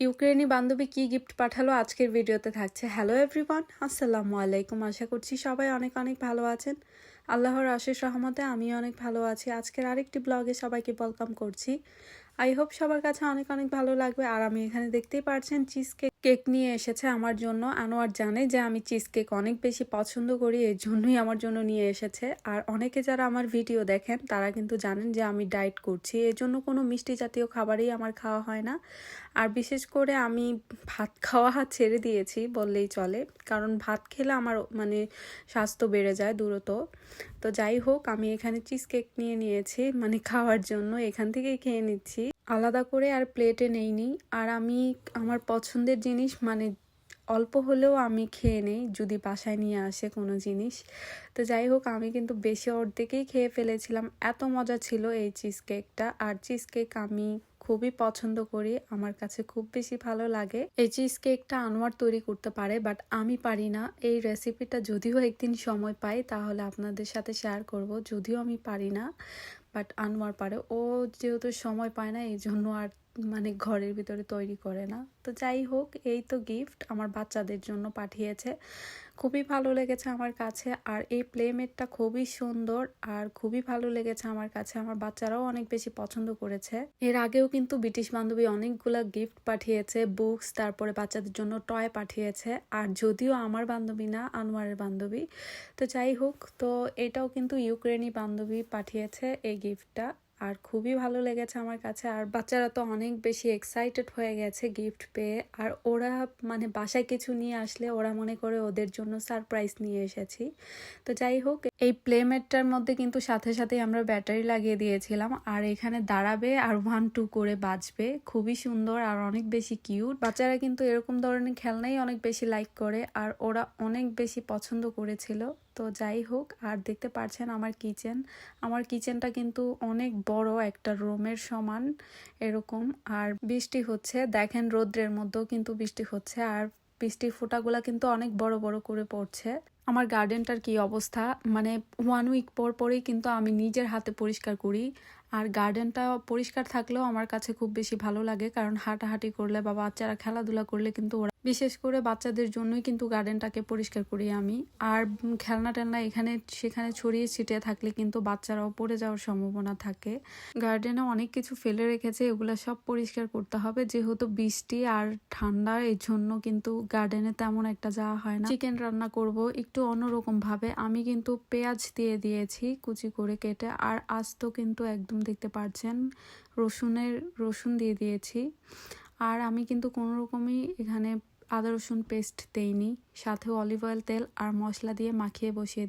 ইউক্রেনি বান্ধবী কি গিফট পাঠালো আজকের ভিডিওতে থাকছে। হ্যালো এভরিওয়ান আসসালামু আলাইকুম। আশা করছি সবাই অনেক অনেক ভালো আছেন। আল্লাহর আশিস রহমতে আমি অনেক ভালো আছি। আজকের আরেকটি ব্লগে সবাইকে ওয়েলকাম করছি। আই হোপ সবার কাছে অনেক অনেক ভালো লাগবে। আর আমি এখানে দেখতেই পারছেন চিজ কেক কেক নিয়ে এসেছে আমার জন্য। আনোয়ার জানে যে আমি চিজ কেক অনেক বেশি পছন্দ করি, এর জন্যই আমার জন্য নিয়ে এসেছে। আর অনেকে যারা আমার ভিডিও দেখেন, তারা কিন্তু জানেন যে আমি ডায়েট করছি। এর জন্য কোনো মিষ্টি জাতীয় খাবারই আমার খাওয়া হয় না। আর বিশেষ করে আমি ভাত খাওয়া ছেড়ে দিয়েছি বললেই চলে। কারণ ভাত খেলে আমার মানে স্বাস্থ্য বেড়ে যায় দ্রুত। তো যাই হোক, আমি এখানে চিজ কেক নিয়ে নিয়েছি মানে খাওয়ার জন্য। এখান থেকেই খেয়ে নিচ্ছি। আলাদা করে আর প্লেটে নেইনি। আর আমি আমার পছন্দের জিনিস মানে অল্প হলেও আমি খেয়ে নেই, যদি বাসায় নিয়ে আসে কোনো জিনিস। তো যাই হোক, আমি কিন্তু বেশি অর্ধেকেই খেয়ে ফেলেছিলাম। এত মজা ছিল এই চিজ কেকটা আর চিজ কেক আমি খুবই পছন্দ করি। আমার কাছে খুব বেশি ভালো লাগে। এই চিজ কেকটা আনোয়ার তৈরি করতে পারে বাট আমি পারি না। এই রেসিপিটা যদিও একদিন সময় পাই, তাহলে আপনাদের সাথে শেয়ার করব। যদিও আমি পারি না। বাট আনোয়ার পারে। ও যেহেতু সময় পায় না এই জন্য আর মানে ঘরের ভিতরে তৈরি করে না। তো যাই হোক, এই তো গিফট আমার বাচ্চাদের জন্য পাঠিয়েছে। খুবই ভালো লেগেছে আমার কাছে। আর এই প্লেমেটটা খুবই সুন্দর আর খুবই ভালো লেগেছে আমার কাছে। আমার বাচ্চারাও অনেক বেশি পছন্দ করেছে। এর আগেও কিন্তু ব্রিটিশ বান্ধবী অনেকগুলা গিফট পাঠিয়েছে বুকস তারপরে বাচ্চাদের জন্য টয় পাঠিয়েছে। আর যদিও আমার বান্ধবী না, আনোয়ারের বান্ধবী। তো যাই হোক, তো এটাও কিন্তু ইউক্রেনি বান্ধবী পাঠিয়েছে এই গিফটটা আর খুবই ভালো লেগেছে আমার কাছে। আর বাচ্চারা তো অনেক বেশি এক্সাইটেড হয়ে গেছে গিফট পেয়ে। আর ওরা মানে বাসায় কিছু নিয়ে আসলে ওরা মনে করে ওদের জন্য সারপ্রাইজ নিয়ে এসেছি। তো যাই হোক, এই প্লেমেটটার মধ্যে কিন্তু সাথে সাথে আমরা ব্যাটারি লাগিয়ে দিয়েছিলাম। আর এখানে দাঁড়াবে আর ওয়ান টু করে বাজবে। খুবই সুন্দর আর অনেক বেশি কিউট বাচ্চারা কিন্তু এরকম ধরনের খেলনাই অনেক বেশি লাইক করে। আর ওরা অনেক বেশি পছন্দ করেছিল। তো যাই হোক, আর দেখতে পাচ্ছেন আমার কিচেন। আমার কিচেনটা কিন্তু অনেক বড় একটা রুমের সমান এরকম, আর বৃষ্টি হচ্ছে। দেখেন রোদ্রের মধ্যেও কিন্তু বৃষ্টি হচ্ছে, আর বৃষ্টির ফোঁটাগুলা কিন্তু অনেক বড় বড় করে পড়ছে। আমার গার্ডেনটার কি অবস্থা? মানে ওয়ান উইক পর পরেই কিন্তু আমি নিজের হাতে পরিষ্কার করি, আর গার্ডেনটা পরিষ্কার থাকলেও আমার কাছে খুব বেশি ভালো লাগে, কারণ হাঁটাহাঁটি করলে বা বাচ্চারা খেলাধুলা করলে কিন্তু ওরা বিশেষ করে বাচ্চাদের জন্যই কিন্তু গার্ডেনটাকে পরিষ্কার করি আমি। আর খেলনা টেলনা এখানে, সেখানে ছড়িয়ে ছিটিয়ে থাকলে কিন্তু বাচ্চারাও পড়ে যাওয়ার সম্ভাবনা থাকে। গার্ডেনে অনেক কিছু ফেলে রেখেছে, এগুলো সব পরিষ্কার করতে হবে। যেহেতু বৃষ্টি আর ঠান্ডা এর জন্য কিন্তু গার্ডেনে তেমন একটা যাওয়া হয় না। চিকেন রান্না করব একটু অন্যরকম ভাবে আমি কিন্তু পেঁয়াজ দিয়ে দিয়েছি কুচি করে কেটে, আর আস্ত কিন্তু একদম দেখতে পাচ্ছেন, রসুনের, রসুন দিয়ে দিয়েছি। আর আমি কিন্তু কোনো রকমই এখানে আদা রসুন পেস্ট দেইনি। সাথে অলিভ অয়েল তেল আর মশলা দিয়ে মাখিয়ে বসিয়ে